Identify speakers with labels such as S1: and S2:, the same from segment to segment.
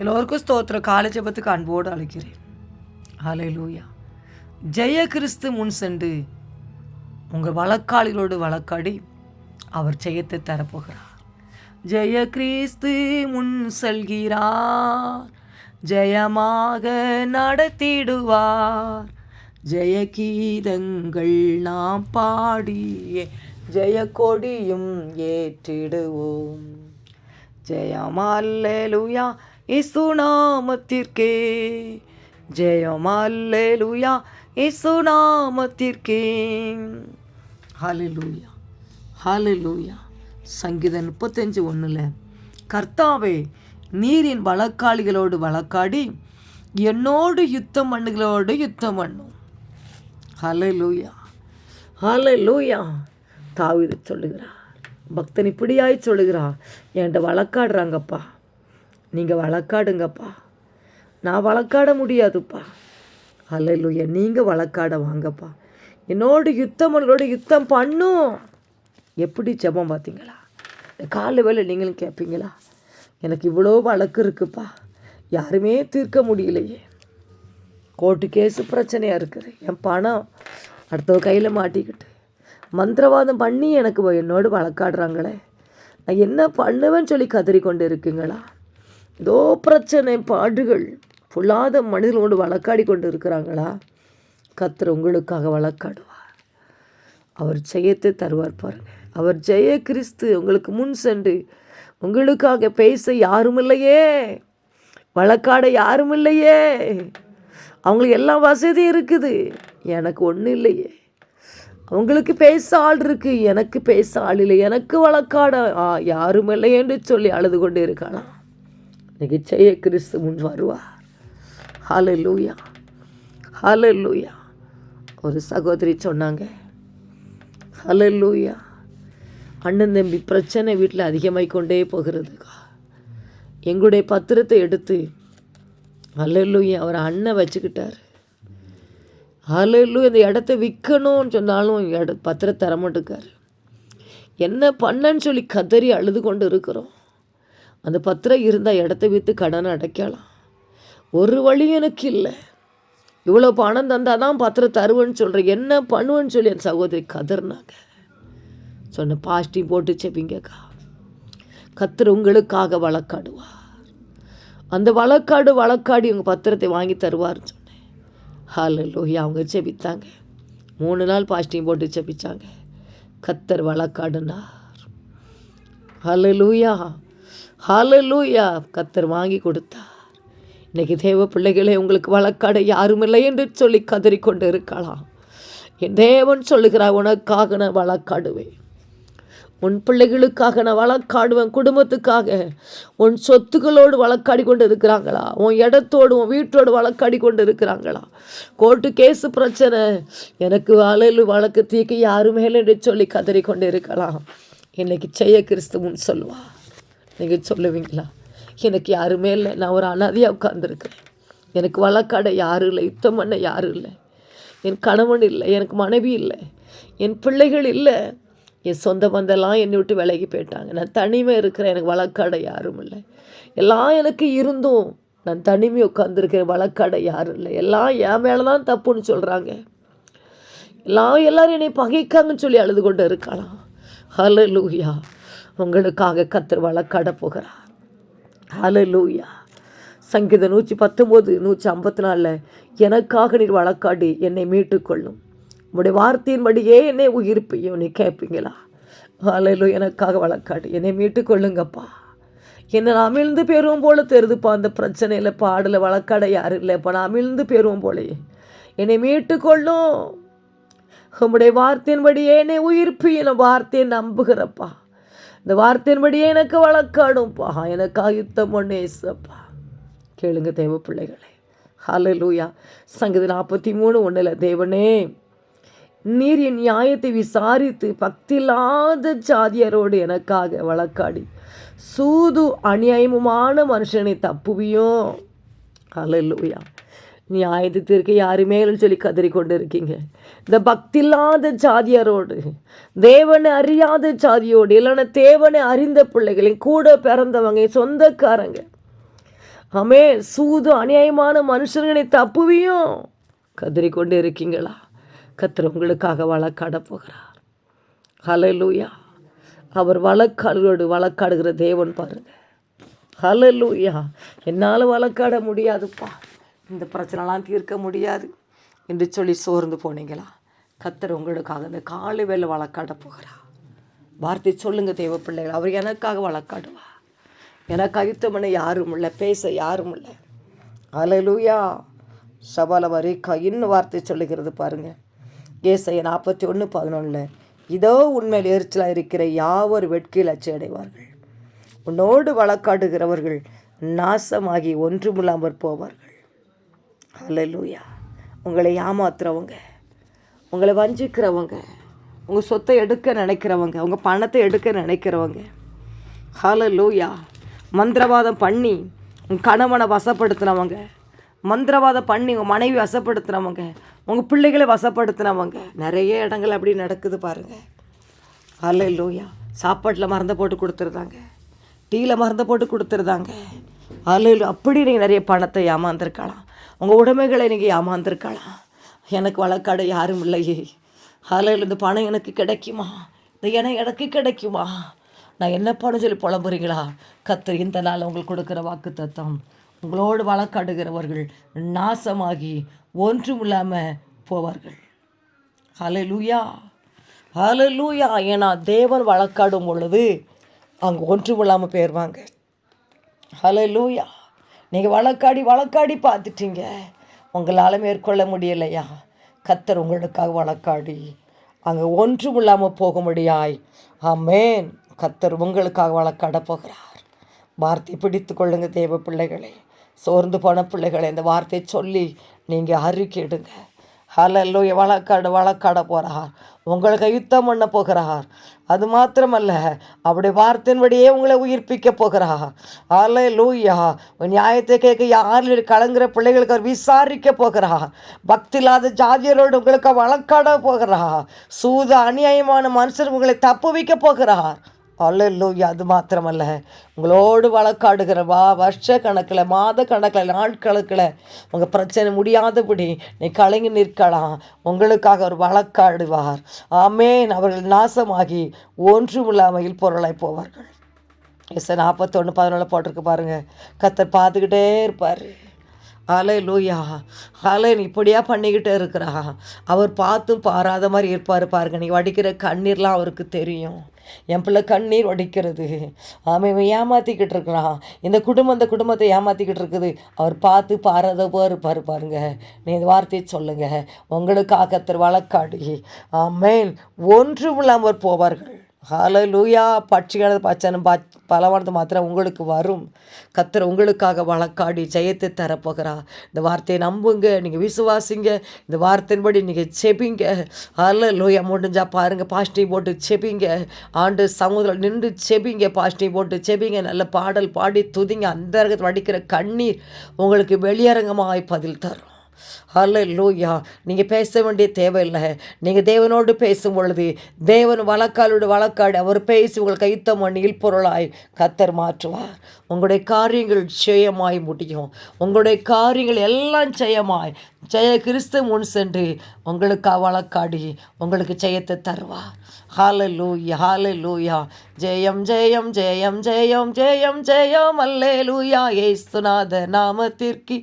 S1: எல்லோருக்கும் ஸ்தோத்திரம். காலை ஜெபத்துக்கு அன்போடு அழைக்கிறேன். ஹலை லூயா ஜெய கிறிஸ்து முன் சென்று உங்கள் வழக்காளிகளோடு வழக்காடி அவர் ஜெயத்தை தரப்போகிறார். ஜெய கிறிஸ்து முன் செல்கிறார். ஜெயமாக நடத்திடுவார். ஜெய கீதங்கள் நாம் பாடியே ஜெய கொடியும் ஏற்றிடுவோம். லூயா இசு நாமத்திற்கே ஜெயம் அல்லேலுயா. இசுநாமத்திற்கே ஹalleluya. ஹalleluya. சங்கீதம் முப்பத்தஞ்சு ஒன்றில் கர்த்தாவே நீரின் வழக்காளிகளோடு வழக்காடி என்னோடு யுத்தம் பண்ணுகளோடு யுத்தம் பண்ணும். ஹலலூயா ஹலலூயா தாவித சொல்லுகிறார். பக்தன் இப்படியாய் சொல்லுகிறார் என்கிட்ட வழக்காடுறாங்கப்பா. நீங்கள் வழக்காடுங்கப்பா. நான் வழக்காட முடியாதுப்பா. ஹalleluya நீங்கள் வழக்காட வாங்கப்பா. என்னோடு யுத்தம் உங்களோட யுத்தம் பண்ணும். எப்படி ஜபம் பார்த்தீங்களா? இந்த காலை வேலை நீங்களும் கேட்பீங்களா? எனக்கு இவ்வளோ வழக்கு இருக்குப்பா. யாருமே தீர்க்க முடியலையே. கோர்ட்டு கேஸு பிரச்சனையாக இருக்குது. என் பணம் அடுத்தவ கையில் மாட்டிக்கிட்டு மந்திரவாதம் பண்ணி எனக்கு என்னோடு வழக்காடுறாங்களே. நான் என்ன பண்ணுவேன்னு சொல்லி கதறி கொண்டு இருக்குங்களா? ஏதோ பிரச்சனை பாடுகள். பொல்லாத மனிதர்களோடு வழக்காடி கொண்டு இருக்கிறாங்களா கத்தர் உங்களுக்காக வழக்காடுவார். அவர் ஜெயத்தை தருவார் பாருங்கள் அவர் ஜெய கிறிஸ்து உங்களுக்கு முன் சென்று உங்களுக்காக பேச யாரும் இல்லையே வழக்காட யாரும் இல்லையே அவங்களுக்கு எல்லா வசதியும் இருக்குது. எனக்கு ஒன்றும் இல்லையே. அவங்களுக்கு பேச ஆள் இருக்குது எனக்கு பேச ஆள் இல்லை. எனக்கு வழக்காட ஆ, யாரும் இல்லை என்று சொல்லி அழுது கொண்டு இருக்கலாம் இன்னைக்கு ஜெய கிறிஸ்து முன் வருவார். ஹால லூயா ஹாலே லூயா ஒரு சகோதரி சொன்னாங்க. ஹலே லூயா அண்ணன் தம்பி பிரச்சனை வீட்டில் அதிகமாகிக்கொண்டே கொண்டே எங்களுடைய பத்திரத்தை எடுத்து ஹalleluya அவர் அண்ணன் வச்சுக்கிட்டார். ஹalleluya இந்த இடத்த விற்கணும்னு சொன்னாலும் இட பத்திரத்தை தர மாட்டேக்காரு என்ன பண்ணன்னு சொல்லி கதறி அழுது கொண்டு இருக்கிறோம். அந்த பத்திரம் இருந்தால் இடத்த விற்று கடனை அடைக்கலாம். ஒரு வழி எனக்கு இல்லை. இவ்வளோ பணம் தந்தால் தான் பத்திரம் தருவேன்னு சொல்கிறேன் என்ன பண்ணுவேன்னு சொல்லி என் சகோதரி கதறினாங்க. சொன்ன பாஸ்டி போட்டு செப்பிங்கக்கா. கத்திர உங்களுக்காக வழக்காடுவார். அந்த வழக்காடு வழக்காடி உங்கள் பத்திரத்தை வாங்கி தருவார்னு சொன்னேன். ஹalleluya அவங்க செபித்தாங்க. மூணு நாள் பாஸ்டிங் போட்டு செபிச்சாங்க. கத்தர் வழக்காடுனார். லூயா ஹாலலூயா கத்தர் வாங்கி கொடுத்தார். இன்னைக்கு தேவ பிள்ளைகளே உங்களுக்கு வழக்காட யாரும் இல்லை என்று சொல்லி கதறிக்கொண்டு இருக்கலாம். என் தேவன் சொல்லுகிறார் உனக்காக நான் வழக்காடுவேன். உன் பிள்ளைகளுக்காக நான் வழக்காடுவேன். குடும்பத்துக்காக உன் சொத்துக்களோடு வழக்காடி கொண்டு இருக்கிறாங்களா? உன் இடத்தோடு உன் வீட்டோடு வழக்காடி கொண்டு இருக்கிறாங்களா? கோர்ட்டு கேஸு பிரச்சனை. எனக்கு அலையில் வழக்கு தீக்க யாரும் மேலே என்று சொல்லி கதறி கொண்டு இருக்கலாம். இன்னைக்கு செய்ய கிறிஸ்துவன் சொல்லுவாள் நீங்கள் சொல்லுவீங்களா? எனக்கு யாருமே இல்லை. நான் ஒரு அனாதையாக உட்காந்துருக்கேன் எனக்கு வழக்காடை யாரும் இல்லை. யுத்தம் பண்ண யாரும் இல்லை. என் கணவன் இல்லை. எனக்கு மனைவி இல்லை. என் பிள்ளைகள் இல்லை. என் சொந்த பந்தெல்லாம் என்னை விட்டு விலகி போயிட்டாங்க. நான் தனிமை இருக்கிறேன். எனக்கு வழக்காடை யாரும் இல்லை. எல்லாம் எனக்கு இருந்தும் நான் தனிமை உட்காந்துருக்கிறேன் வழக்காடை யாரும் இல்லை. எல்லாம் என் மேலே தான் தப்புன்னு சொல்கிறாங்க எல்லாம் எல்லோரும் என்னை பகைக்காங்கன்னு சொல்லி அழுது கொண்டு இருக்கலாம் லூயா உங்களுக்காக கத்தர் வழக்காட போகிறார். ஹலலூயா சங்கீதம் நூற்றி பத்தொம்போது நூற்றி ஐம்பத்தி நாலில் எனக்காக நீர் வழக்காடி என்னை மீட்டுக்கொள்ளும். உங்களுடைய வார்த்தையின்படியே என்னை உயிர்ப்பையும். நீ கேட்பீங்களா ஹalleluya எனக்காக வழக்காடி என்னை மீட்டுக்கொள்ளுங்கப்பா. என்னை நான் அமிழ்ந்து பேருவோம் போல தெரிதுப்பா அந்த பிரச்சனையில் பாடல வழக்காட யாரும் இல்லைப்பா நான் அமிழ்ந்து பேருவோம் போலயே. என்னை மீட்டுக்கொள்ளும். உம்முடைய வார்த்தையின்படியே என்னை உயிர்ப்பு என வார்த்தையை நம்புகிறப்பா. இந்த வார்த்தையின்படியே எனக்கு வழக்காடும்ப்பா எனக்காக யுத்தம் பண்ணு ஏசப்பா. கேளுங்க தேவ பிள்ளைகளே. ஹல லூயா சங்கதி நாற்பத்தி மூணு ஒன்றில் தேவனே நீர் என் நியாயத்தை விசாரித்து பக்தியில்லாத ஜாதியரோடு எனக்காக வழக்காடி. சூது அநியாயமுமான மனுஷனை தப்புவியும். லூயா நியாயத்தை தீர்க்க யாருமே சொல்லி கதறி கொண்டு இருக்கீங்க இந்த பக்தில்லாத சாதியாரோடு தேவனை அறியாத சாதியோடு இல்லைன்னா தேவனை அறிந்த பிள்ளைகளையும் கூட பிறந்தவங்க சொந்தக்காரங்க. ஆமே சூது அநியாயமான மனுஷர்களை தப்புவியும். கதறி கொண்டு இருக்கீங்களா கத்திர உங்களுக்காக வழக்காட போகிறார். ஹலலூயா அவர் வழக்காடுகளோடு வழக்காடுகிற தேவன் பாருங்க. ஹலலூயா என்னால் வழக்காட முடியாதுப்பா. இந்த பிரச்சனைலாம் தீர்க்க முடியாது. என்று சொல்லி சோர்ந்து போனீங்களா? கத்தர் உங்களுக்காக இந்த காலை வேலை வழக்காட போகிறா. வார்த்தை சொல்லுங்கள் தெய்வ பிள்ளைகள் அவர் எனக்காக வழக்காடுவா. எனக்கு அயுத்தமனை யாரும் இல்லை பேச யாரும் இல்லை. அலலூயா சபால வரைக்கா இன்னும் வார்த்தை சொல்லுகிறது பாருங்கள் ஏசைய நாற்பத்தி ஒன்று பதினொன்றில் இதோ உண்மையில் எரிச்சலாக இருக்கிற யாவர் வெட்கையில் அச்சு அடைவார்கள் உன்னோடு வழக்காடுகிறவர்கள் நாசமாகி ஒன்றுமில்லாமற் போவார்கள். ஹalleluya உங்களை ஏமாத்துறவங்க உங்களை வஞ்சிக்கிறவங்க உங்கள் சொத்தை எடுக்க நினைக்கிறவங்க உங்கள் பணத்தை எடுக்க நினைக்கிறவங்க. ஹலலூயா மந்திரவாதம் பண்ணி உங்கள் கணவனை வசப்படுத்தினவங்க மந்திரவாதம் பண்ணி உங்கள் மனைவி வசப்படுத்துனவங்க உங்கள் பிள்ளைகளை வசப்படுத்தினவங்க. நிறைய இடங்கள் அப்படி நடக்குது பாருங்கள் ஹalleluya சாப்பாட்டில் மறந்து போட்டு கொடுத்துருந்தாங்க. டீயில் மறந்து போட்டு கொடுத்துருந்தாங்க. ஹalleluya அப்படி நீங்கள் நிறைய பணத்தை ஏமாந்துருக்கலாம். உங்கள் உடைமைகளை நீங்கள் ஏமாந்துருக்கலாம் எனக்கு வழக்காட யாரும் இல்லையே ஹalleluya இந்த பணம் எனக்கு கிடைக்குமா? இந்த இடம் எனக்கு கிடைக்குமா? நான் என்ன பணம் சொல்லி புலம்புறீங்களா? கத்தர் இந்த நாள் உங்களுக்கு கொடுக்குற வாக்கு தத்தம். உங்களோடு வழக்காடுகிறவர்கள் நாசமாகி ஒன்றும் இல்லாமல் போவார்கள். ஹalleluya. லூயா ஏன்னா தேவன் வழக்காடும் பொழுது அங்கே ஒன்றும் இல்லாமல் போயிடுவாங்க ஹalleluya. நீங்கள் வழக்காடி வழக்காடி பார்த்துட்டீங்க. உங்களால் மேற்கொள்ள முடியலையா? கத்தர் உங்களுக்காக வழக்காடி. அங்கே ஒன்றும் இல்லாமல் போக முடியாய் ஆமேன். கத்தர் உங்களுக்காக வழக்காட போகிறார். வார்த்தை பிடித்து கொள்ளுங்க தேவ பிள்ளைகளே. சோர்ந்து போன பிள்ளைகளை இந்த வார்த்தையை சொல்லி நீங்கள் அறிக்கையிடுங்க ஹலல்லோ வழக்காட வழக்காட போகிறார் உங்களுக்கு யுத்தம் பண்ண போகிறார். அது மாத்திரமல்ல அப்படி வார்த்தையின்படியே உங்களை உயிர்ப்பிக்க போகிறார். அல்ல லூயா நியாயத்தை கேட்க யாரில் கலங்குற பிள்ளைகளுக்கு அவர் விசாரிக்க போகிறார். பக்தி இல்லாத ஜாதியரோடு உங்களுக்கு வழக்காட போகிறார். சூத அநியாயமான மனுஷர் உங்களை தப்பு வைக்க போகிறார். அல்லூயா அது மாத்திரமல்ல. உங்களோடு வழக்காடுகிற வா வருஷ கணக்கில் மாத கணக்கில் நாட்கணக்கில் உங்கள் பிரச்சனை முடியாதபடி நீ கலங்கி நிற்கலாம். உங்களுக்காக அவர் வழக்காடுவார். ஆமேன். அவர்கள் நாசமாகி ஒன்றும் இல்லாமல் பொருளாய் போவார்கள். எஸ் நாற்பத்தொன்று பதினொன்று போட்டிருக்கு பாருங்கள் கத்தர் பார்த்துக்கிட்டே இருப்பார். அலை லூயா அலை இப்படியா பண்ணிக்கிட்டே இருக்கிறா அவர் பார்த்தும் பாராத மாதிரி இருப்பார் பாருங்க. நீ வடிக்கிற கண்ணீர்லாம் அவருக்கு தெரியும். என் பிள்ளை கண்ணீர் வடிக்கிறது. அவன் இவன் ஏமாற்றிக்கிட்டு இருக்கிறான். இந்த குடும்பம் இந்த குடும்பத்தை ஏமாற்றிக்கிட்டு இருக்குது. அவர் பார்த்து பாராத போர் இருப்பார் பாருங்க. நீ இந்த வார்த்தையை சொல்லுங்க. உங்களுக்காக திரு வழக்காடி. ஆமேன். ஒன்றும் இல்லாமல் போவார்கள். ஹalleluya. பட்சிகளது பச்சனம் பா பலவானது மாத்திரம் உங்களுக்கு வரும். கத்திர உங்களுக்காக வழக்காடி ஜெயத்தை தரப்போகிறா இந்த வார்த்தையை நம்புங்க நீங்கள் விசுவாசிங்க. இந்த வார்த்தையின்படி நீங்கள் செபிங்க ஹalleluya. முடிஞ்சா பாருங்கள் பாஸ்டி போட்டு செபிங்க ஆண்டு சமுதிரம் நின்று செபிங்க பாஸ்டி போட்டு செபிங்க நல்ல பாடல் பாடி துதிங்க. அந்த வடிக்கிற கண்ணீர் உங்களுக்கு வெளியரங்கமாய் பதில் தரும். ஹலோ லூயா நீங்கள் பேச வேண்டிய தேவையில்லை. நீங்கள் தேவனோடு பேசும் பொழுது தேவன் வழக்காலோடு வழக்காடு அவர் பேசி உங்கள் கைத்த மண்ணில் பொருளாய் கத்தர் மாற்றுவார். உங்களுடைய காரியங்கள் ஜெயமாய் முடியும். உங்களுடைய காரியங்கள் எல்லாம் ஜெயமாய். ஜெய கிறிஸ்து முன் சென்று உங்களுக்காக வழக்காடி உங்களுக்கு ஜெயத்தை தருவார். ஹalleluya ஹாலலூயா ஜெயம் ஜெயம் ஜெயம் ஜெயம் ஜெயம் ஜெயம் அல்லேலூயா ஏசுநாத நாமத்திற்கு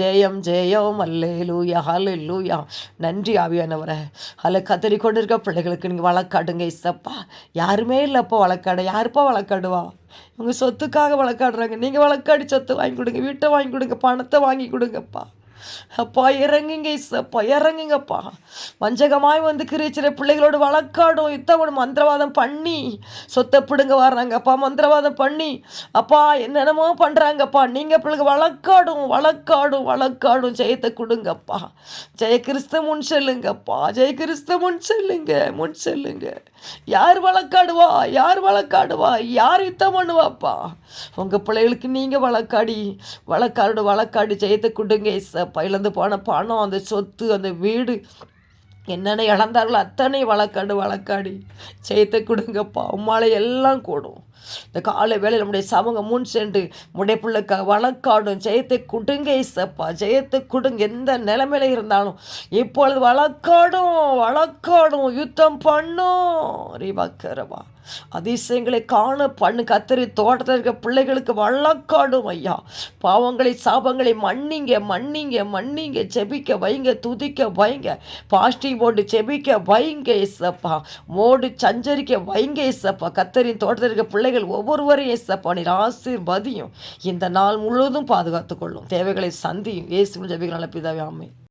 S1: ஜெயம் ஜெயம் அல்லேலூயா ஹாலலூயா நன்றி ஆவியானவரை. ஹல கத்தரி கொண்டிருக்க பிள்ளைகளுக்கு நீங்கள் வழக்காடுங்க இசப்பா யாருமே இல்லைப்பா வழக்காட. யாருப்பா வழக்காடுவா? உங்கள் சொத்துக்காக வழக்காடுறாங்க. நீங்கள் வழக்காடி சொத்து வாங்கி கொடுங்க வீட்டை வாங்கி கொடுங்க பணத்தை வாங்கி கொடுங்கப்பா. அப்பா இறங்குங்க இசப்பா இறங்குங்கப்பா. வஞ்சகமாய் வந்து கிரிச்சிற பிள்ளைகளோடு வழக்காடும். யுத்தம் மந்திரவாதம் பண்ணி சொத்தை பிடுங்க வர்றாங்கப்பா மந்திரவாதம் பண்ணி. அப்பா என்னென்னமோ பண்ணுறாங்கப்பா நீங்கள் பிள்ளைங்க வழக்காடும் வழக்காடும் வழக்காடும். ஜெயத்தை கொடுங்கப்பா. ஜெய கிறிஸ்து முன் செல்லுங்கப்பா. ஜெய கிறிஸ்து முன் செல்லுங்க முன் செல்லுங்க. யார் வழக்காடுவா? யார் வழக்காடுவா? யார் யுத்தம் பண்ணுவாப்பா உங்கள் பிள்ளைகளுக்கு நீங்கள் வழக்காடி வழக்காடு வழக்காடி ஜெயத்தை கொடுங்க இசப்பா பயிலந்து போன பணம் அந்த சொத்து அந்த வீடு என்னென்ன இழந்தார்களோ அத்தனை வழக்காடு வழக்காடி. ஜெயத்தை கொடுங்கப்பா உம்மால எல்லாம் கூடும். இந்த காலை வேலை நம்முடைய சமூகம் முன் சென்று முடைய பிள்ளைக்க வழக்காடும் ஜெயத்தை குடுங்க இசப்பா ஜெயத்தை கொடுங்க. எந்த நிலைமையில இருந்தாலும் இப்பொழுது வழக்காடும் வழக்காடும் யுத்தம் பண்ணும். ரிவக்கரவா அதிசயங்களை காண பண்ணு கத்தரி தோட்டத்தில் இருக்க பிள்ளைகளுக்கு வழக்காடும் ஐயா. பாவங்களை சாபங்களை மன்னிங்க மன்னிங்க மன்னிங்க. செபிக்க வைங்க துதிக்க வைங்க. பாஸ்டி போட்டு செபிக்க வைங்க இசப்பா. மோடு சஞ்சரிக்க வைங்க இசப்பா. கத்தரின் தோட்டத்தில் இருக்க பிள்ளைகள் ஒவ்வொருவரையும் இசப்பா. நீர் ஆசீர்வதியும். இந்த நாள் முழுவதும் பாதுகாத்துக் கொள்ளும் தேவைகளை சந்தியும். ஏசு ஜெபிகள் நல்ல பிதாவே ஆமென்.